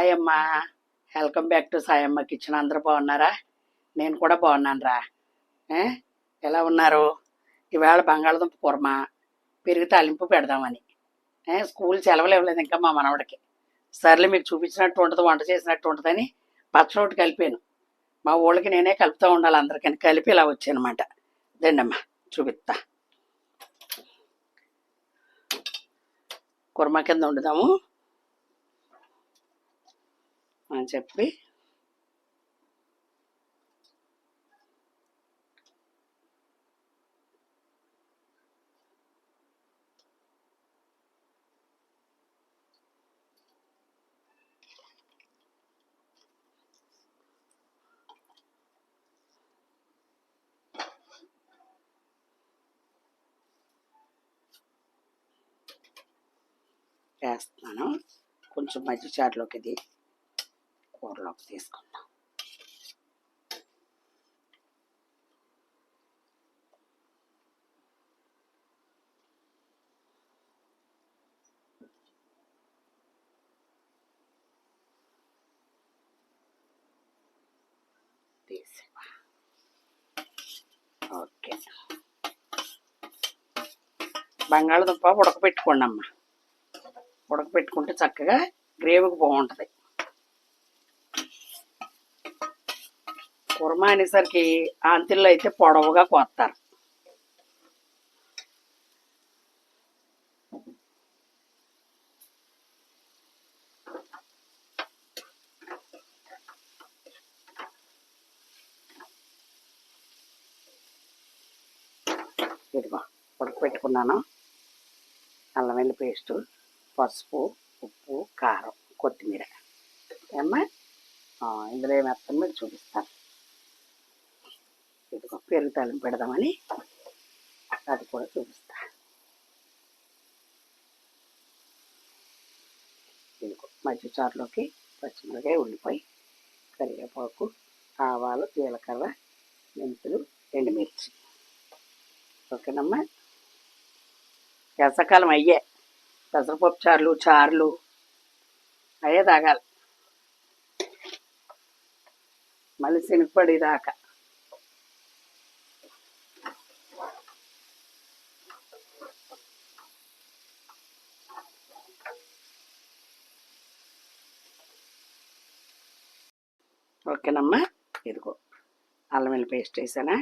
Hi అమ్మా. Welcome back to Sayamma kitchen అందరూ బాగున్నారా? నేను కూడా బాగున్నాను రా ఎలా ఉన్నారు? ఈవేళ బంగాళదుంప కూరమా? పెరుగు తాలింపు పెడదామని. స్కూల్ సెలవులు ఇవ్వలేదు ఇంకా మా మనవడికి. సర్లే మీకు చూపించినట్టు ఉంటుంది వంట చేసినట్టు ఉంటుందని పచ్చడి కలిపాను. మా ఊళ్ళకి నేనే కలుపుతూ ఉండాలి అందరికని. కలిపి ఇలా వచ్చానమాట. దండమ్మా చూపిస్తా. కుర్మ కింద వండుదాము. అని చెప్పి. వేస్తున్నాను కొంచెం మజ్జిగ చారులోకి ఇది ఊర్లోకి తీసుకుందాం ఓకే బంగాళదుంప ఉడకబెట్టుకోండి అమ్మ ఉడకబెట్టుకుంటే చక్కగా గ్రేవీకి బాగుంటుంది మానేసరికి అనేసరికి ఆంతిల్లో అయితే పొడవుగా కోస్తారు. ఇదిగో ఉడకపెట్టుకున్నాను అల్లం వెల్లి పేస్టు పసుపు ఉప్పు కారం కొత్తిమీర. ఏమ్మా? ఇందులో ఏమేస్తాను మీరు చూపిస్తాను ఇదిగో పెరుగు తాలింపు పెడదామని అది కూడా చూపిస్తా. ఇదిగో చారులోకి పచ్చిమిరకాయ ఉల్లిపాయ కరివేపాకు ఆవాలు జీలకర్ర మెంతులు ఎండుమిర్చి. ఓకేనమ్మా? వేసవకాలం అయ్యే. పెసరపప్పు చారులు చారులు. అయ్యే తాగాలి. మళ్ళీ శనగపడి దాకా. ఓకేనమ్మా ఇదిగో అల్లం వెల్లి పేస్ట్ వేసానా?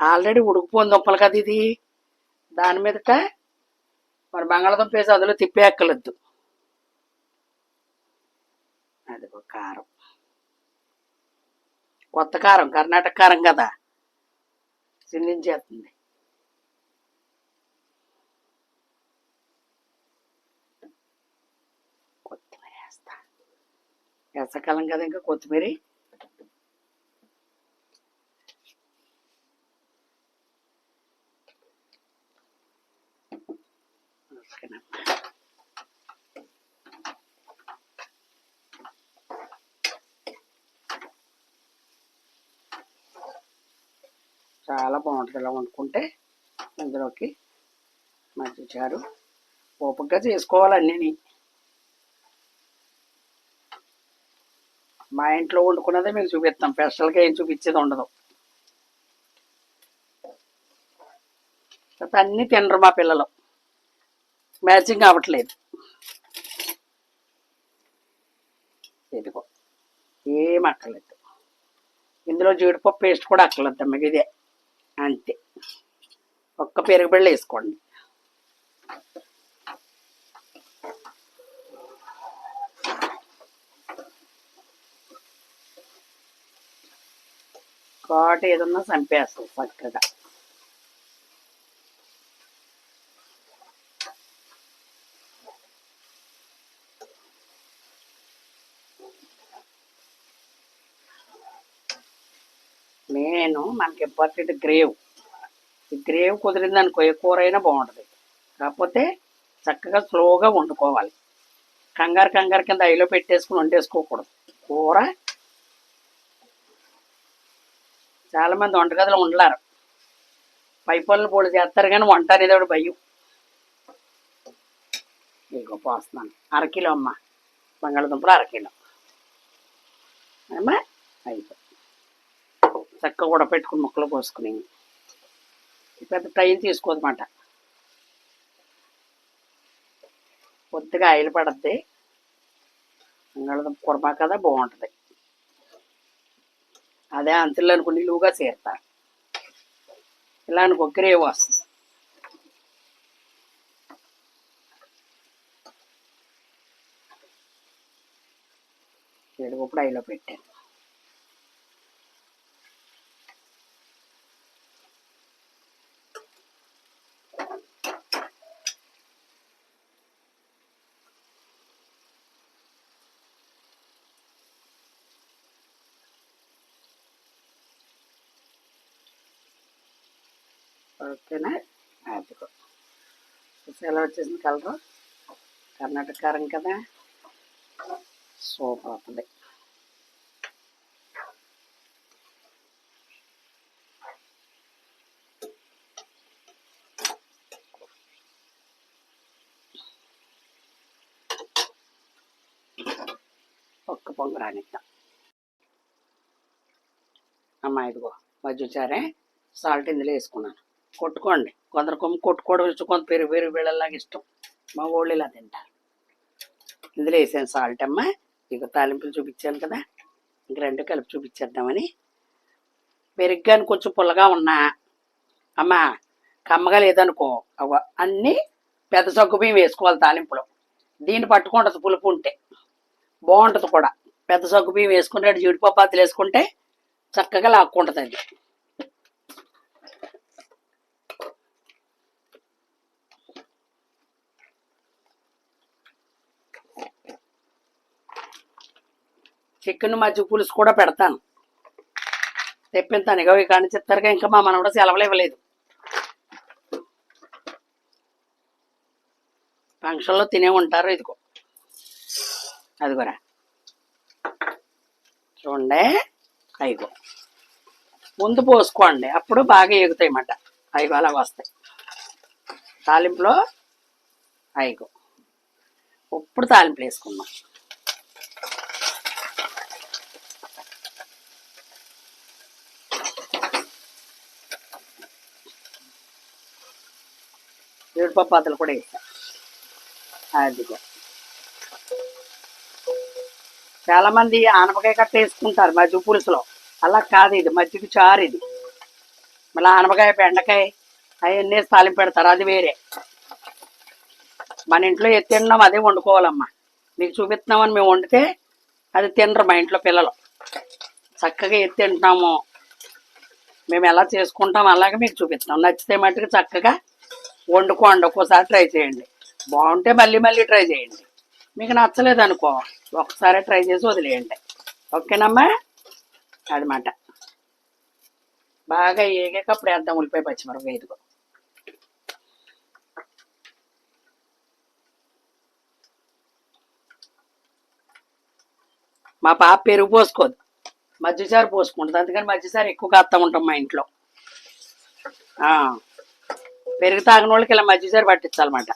ఆల్రెడీ ఉడికిపోయింది దుంపలు కదా ఇది. దాని మీదట మరి బంగాళదుంప వేసి అందులో తిప్పేక్కలొద్దు అదిగో కారం. కొత్త కారం కర్ణాటక కారం కదా. చిందించేస్తుంది. కొత్తిమీర వేస్తా. వేసకాలం కదా ఇంకా కొత్తిమీర. ఓకేనమ్మా చాలా బాగుంటుంది. ఇలా వండుకుంటే ఇందులోకి మంచి చారు. ఓపికగా చేసుకోవాలన్నీ మా ఇంట్లో వండుకున్నదే మీకు చూపిస్తాం. స్పెషల్గా ఏం చూపించేది ఉండదు. కాకపోతే అన్నీ తినరు మా పిల్లలు. మ్యాచింగ్ అవ్వట్లేదు. ఇదిగో ఏం అక్కర్లేదు. ఇందులో జీడిపప్పు పేస్ట్ కూడా అక్కర్లేదు మీకు ఇదే. అంతే. ఒక్క పెరుగు బిళ్ళ వేసుకోండి. కాటు ఏదన్నా చంపేస్తుంది చక్కగా. నేను మనకి ఇంపార్టెంట్ గ్రేవ్. ఈ గ్రేవ్ కుదిరింది అనుకో ఏ కూర అయినా బాగుంటుంది. కాకపోతే చక్కగా స్లోగా వండుకోవాలి. కంగారు కంగారు కింద ఐలో పెట్టేసుకుని వండేసుకోకూడదు. కూర చాలామంది వంటగదిలో ఉండలేరు. పై పనులు పొడి చేస్తారు కానీ వంట అనేది ఒకటి భయం. ఇదిగో పోస్తున్నాను. అరకిలో అమ్మ. బంగాళదుంపలు అరకిలో. అమ్మా అయిపోయి చక్కగా కూడా పెట్టుకుని ముక్కలు కోసుకుని. పెద్ద టైం తీసుకోదన్నమాట కొద్దిగా ఆయిల్ పడద్ది. బంగాళదుంప కుర్మా కదా బాగుంటుంది. అదే అంచులు అనుకుని నిలువుగా చేరుతా ఇలా అనుకో గ్రేవ్ వస్తుంది. ఇప్పుడు అయిలో పెట్టాను. ఓకేనా? అదిగో. ఎలా వచ్చేసింది కలరు? కర్ణాటక కారం కదా? సూపర్ అవుతుంది. ఒక్క పొంగు రానిద్దాం. అమ్మా ఇదిగో మజ్జిచారే సాల్ట్ ఇందులో వేసుకున్నాను. కొట్టుకోండి. కొందరు కొమ్ము కొట్టుకోవడం ఇష్టం కొంత పెరుగు పెరుగు బిళ్ళలాగా ఇష్టం. మా వాళ్ళు ఇలా తింటారు. ఇందులో వేసాను సాల్ట్ అమ్మ. ఇక తాలింపులు చూపించాను కదా. ఇంక రెండు కలిపి చూపించేద్దామని. పెరుగ్గాని కొంచెం పుల్లగా ఉన్నా అమ్మ కమ్మగా లేదనుకో అవ అన్నీ పెద్ద సగ్గు బియ్యం వేసుకోవాలి తాలింపులో. దీన్ని పట్టుకుంటుంది పులుపు ఉంటే. బాగుంటుంది కూడా. పెద్ద సగ్గు బియ్యం వేసుకుంటే జీడిపప్పాతులు వేసుకుంటే చక్కగా లాక్కుంటుంది అది చికెన్ మజ్జిగ పులుసు కూడా పెడతాను. తెప్పింతాను ఇక కానీ చెప్తారుగా ఇంకా మా కూడా సెలవులు ఇవ్వలేదు. ఫంక్షన్లో తినే ఉంటారు ఇదిగో. అదిగోరా. చూడండి. అయిగో ముందు పోసుకోండి. అప్పుడు బాగా ఎగుతాయి అన్నమాట అయిగో అలా వస్తాయి. తాలింపులో అయిగో ఇప్పుడు తాలింపులు వేసుకుందాం. జీడిపప్పు అతలు కూడా వేసా అదిగో. చాలామంది ఆనపకాయ కట్ట వేసుకుంటారు మజ్జిగ పులుసులో. అలా కాదు ఇది మజ్జిగ చారు ఇది. మళ్ళీ ఆనపకాయ బెండకాయ అవన్నీ వేసి పెడతారు అది వేరే. మన ఇంట్లో ఎత్తి తిన్నాం అదే వండుకోవాలమ్మా. మీకు చూపిస్తున్నామని మేము వండితే అది తినరు మా ఇంట్లో పిల్లలు. చక్కగా ఎత్తి తింటున్నాము మేము ఎలా చేసుకుంటాం అలాగే మీకు చూపిస్తున్నాం నచ్చితే మట్టుకు చక్కగా వండుకోండి ఒక్కోసారి ట్రై చేయండి. బాగుంటే మళ్ళీ మళ్ళీ ట్రై చేయండి. మీకు నచ్చలేదు అనుకో ఒకసారి ట్రై చేసి వదిలేయండి. ఓకేనమ్మా? అదమాట బాగా ఏగేకప్పుడు వేద్దాం ఉల్లిపాయ పచ్చిమిరపకాయ ఇదిగో. మా పాప పెరుగు పోసుకోదు. మజ్జిసారి పోసుకుంటుంది అందుకని మధ్యసారి ఎక్కువ కాస్తా ఉంటాం మా ఇంట్లో. ఆ, పెరుగు తాగిన వాళ్ళకి ఇలా మజ్జిసారి పట్టించాలన్నమాట.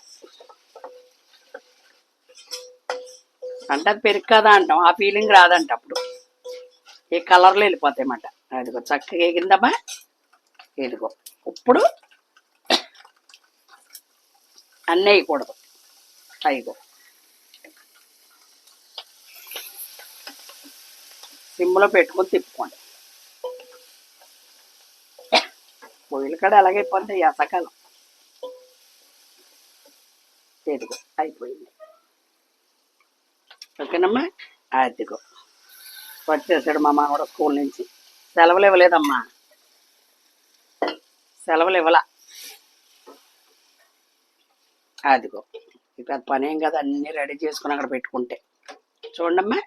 అంటే అది పెరుగు కదా అంటాం ఆ ఫీలింగ్ రాదంట అప్పుడు. ఈ కలర్లో వెళ్ళిపోతాయి అన్నమాట అదిగో చక్కగా ఎగిందమ్మా. ఇదిగో ఇప్పుడు అన్నీ వేయకూడదు. అయిగో సిమ్లో పెట్టుకొని తిప్పుకోండి. పొయ్యిల కాడ ఎలాగైపోతుంది ఎసకాలం ఇదిగో అయిపోయింది. ఓకేనమ్మా అదిగో వచ్చేసాడు మా మనవడు స్కూల్ నుంచి. సెలవులు ఇవ్వలేదమ్మా సెలవులు ఇవ్వలా అదిగో ఇక పనేం పని ఏం కదా అన్నీ రెడీ చేసుకుని అక్కడ పెట్టుకుంటే. చూడమ్మా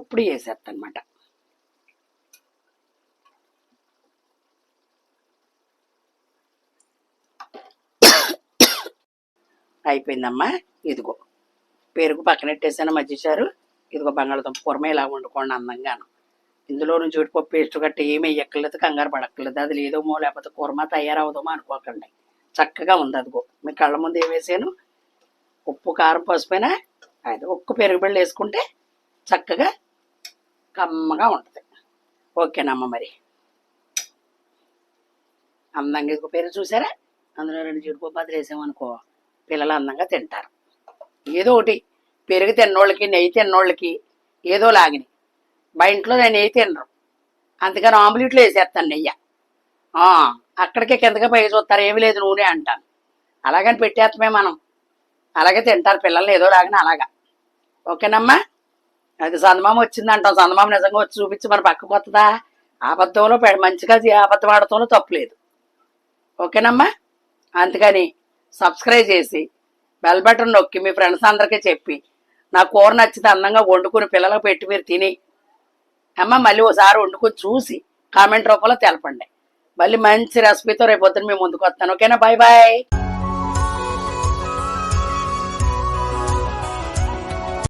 ఇప్పుడు చేసేస్తా అయిపోయిందమ్మా. ఇదిగో. పెరుగు పక్కనెట్టేసాను మధ్యచారు ఇదిగో బంగాళదుంప కూరమే ఇలా వండుకోండి అందంగాను. ఇందులో నుంచి జీడిపప్పు పేస్ట్ గట్ట ఏమీ ఎక్కర్లేదు కంగారు పడక్కర్లేదు. అది లేదోమో లేకపోతే కూరమ తయారవుదామో అనుకోకండి. చక్కగా ఉంది అదిగో. మీ కళ్ళ ముందు ఏం వేసాను? ఉప్పు కారం పసుపైనా అది ఉక్కు పెరుగు బిళ్ళ వేసుకుంటే చక్కగా కమ్మగా ఉంటుంది. ఓకేనమ్మ మరి. అందంగా ఇదిగో పేరు చూసారా? అందులో రెండు జీడిపప్పు అది వేసామనుకో. పిల్లలు అందంగా తింటారు. ఏదో ఒకటి పెరుగు తిన్నోళ్ళకి నెయ్యి తిన్నోళ్ళకి ఏదో లాగిని. మా ఇంట్లో నేను నెయ్యి తినరు అందుకని ఆమ్లెట్లో వేసేస్తాను నెయ్యి. అక్కడికే కిందగా పై చూస్తారు ఏమీ లేదు నూనె అంటాను. అలాగని పెట్టేస్తామే మనం. అలాగే తింటారు పిల్లల్ని ఏదో లాగిన అలాగా. ఓకేనమ్మా? అది సందమామ వచ్చింది అంటాం సందమామ నిజంగా వచ్చి చూపించి మన పక్క పోతుందా అబద్ధంలో పెడ మంచిగా చే- అబద్ధం ఆడటంలో తప్పులేదు. ఓకేనమ్మా? అందుకని సబ్స్క్రైబ్ చేసి బెల్ బటన్ నొక్కి మీ ఫ్రెండ్స్ అందరికీ చెప్పి. నా కూర నచ్చితే అందంగా వండుకుని పిల్లలకు పెట్టి మీరు తిని. అమ్మ మళ్ళీ ఒకసారి వండుకొని చూసి కామెంట్ రూపంలో తెలపండి. మళ్ళీ మంచి రెసిపీతో రేపు పొద్దున మేము ముందుకు వస్తాను. ఓకేనా? Bye bye